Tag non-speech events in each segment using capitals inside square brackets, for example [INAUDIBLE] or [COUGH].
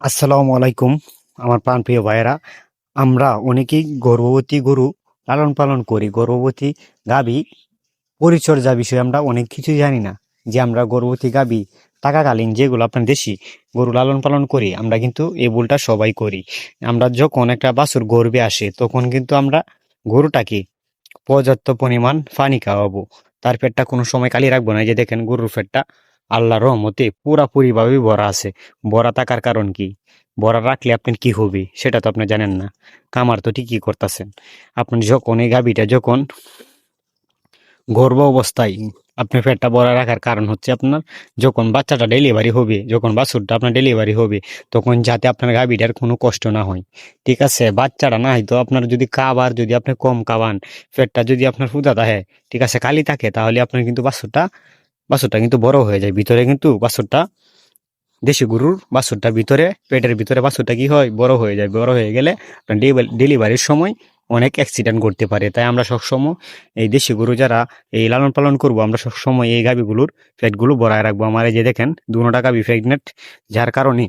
আসসালামু আলাইকুম, আমার প্রাণপ্রিয় ভাইয়েরা। আমরা অনেকেই গর্ভবতী গরু লালন পালন করি। গর্ভবতী গাবি পরিচর্যা বিষয়ে আমরা অনেক কিছু জানি না। যে আমরা গর্ভবতী গাবি থাকাকালীন যেগুলো আপনার দেশি গরু লালন পালন করি, আমরা কিন্তু এই ভুলটা সবাই করি। আমরা যখন একটা বাছুর গর্বে আসে, তখন কিন্তু আমরা গরুটাকে পর্যাপ্ত পরিমাণ পানি খাওয়াবো। তার পেটটা কোনো সময় খালি রাখব না। যে দেখেন গরুর পেটটা আল্লাহ রহমতে পুরাপুরি ভাবে ভরা আছে। ভরা থাকার কারণ কি? ভরা রাখলে আপনার কি হবে সেটা তো আপনি জানেন না। কামার তো ঠিকই করতেছেন। আপনি যখন এই গাবিটা যখন গর্ভ অবস্থায় আপনি পেটটা ভরা রাখার কারণ হচ্ছে আপনার যখন বাচ্চাটা ডেলিভারি হবে, যখন বাছুরটা আপনার ডেলিভারি হবে, তখন যাতে আপনার গাবিটার কোনো কষ্ট না হয়। ঠিক আছে? বাচ্চাটা না হয়তো আপনার যদি খাবার যদি আপনি কম খাওয়ান, পেটটা যদি আপনার ফুদা থাকে, ঠিক আছে, খালি থাকে, তাহলে আপনার কিন্তু বাছুরটা বাছুরটা কিন্তু বড় হয়ে যায়। ভিতরে কিন্তু বাছুরটা, দেশি গরুর বাছুরটা ভিতরে, পেটের ভিতরে বাছুরটা কি হয়? বড় হয়ে যায়। বড় হয়ে গেলে ডেলিভারির সময় অনেক অ্যাক্সিডেন্ট করতে পারে। তাই আমরা সবসময় এই দেশি গরু যারা এই লালন পালন করব, আমরা সবসময় এই গাবিগুলোর ফ্যাটগুলো বড়ায় রাখব। আমার এই যে দেখেন দুটা গাবি প্রেগনেন্ট যার কারণে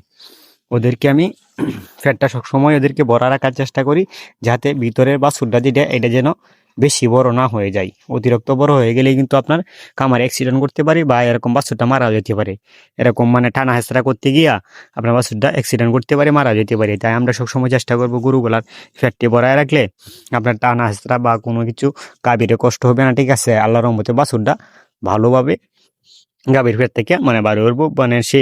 ওদেরকে আমি [CLEARS THROAT] ফ্যাটটা সবসময় ওদেরকে বড়া রাখার চেষ্টা করি, যাতে ভিতরের বাছুরটা যেটা, এটা যেন বেশি বড় না হয়ে যায়। অতিরিক্ত বড় হয়ে গেলে কিন্তু আপনার কামার অ্যাক্সিডেন্ট করতে পারে বা এরকম বাছুরটা মারা যেতে পারে। এরকম মানে টানা হেঁচড়া করতে গিয়া আপনার বাছুরটা অ্যাক্সিডেন্ট করতে পারে মারা যেতে পারে। তাই আমরা সবসময় চেষ্টা করব গরুগুলার ফ্যাটটি বড়ায় রাখলে আপনার টানা হেঁচড়া বা কোনো কিছু গাভীরে কষ্ট হবে না, ঠিক আছে? আল্লাহর রহমতে বাছুরটা ভালোভাবে গাভীর ফেট থেকে মানে বাড়ি উঠবো মানে সে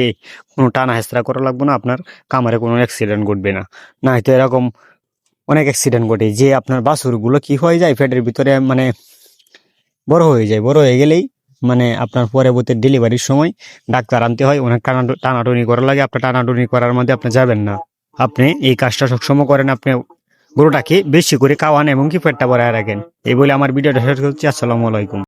কোনো টানা হেঁচড়া করা লাগবে না, আপনার কামারে কোনো অ্যাক্সিডেন্ট ঘটবে না। না হয়তো এরকম অনেক অ্যাক্সিডেন্ট ঘটে। যে আপনার বাছুরগুলো কি হয়ে যায় ফ্যাটের ভিতরে মানে বড় হয়ে যায়। বড় হয়ে গেলেই মানে আপনার পরবর্তী ডেলিভারির সময় ডাক্তার আনতে হয়। অনেক টানা টানাটুনি করা লাগে। আপনার টানাটুনি করার মধ্যে আপনি যাবেন না। আপনি এই কাজটা সবসময় করেন। আপনি গরুটাকে বেশি করে খাওয়ান এবং কি পেটটা ভরায় রাখেন। এই বলে আমার ভিডিওটা শেষ করছি। আসসালামু আলাইকুম।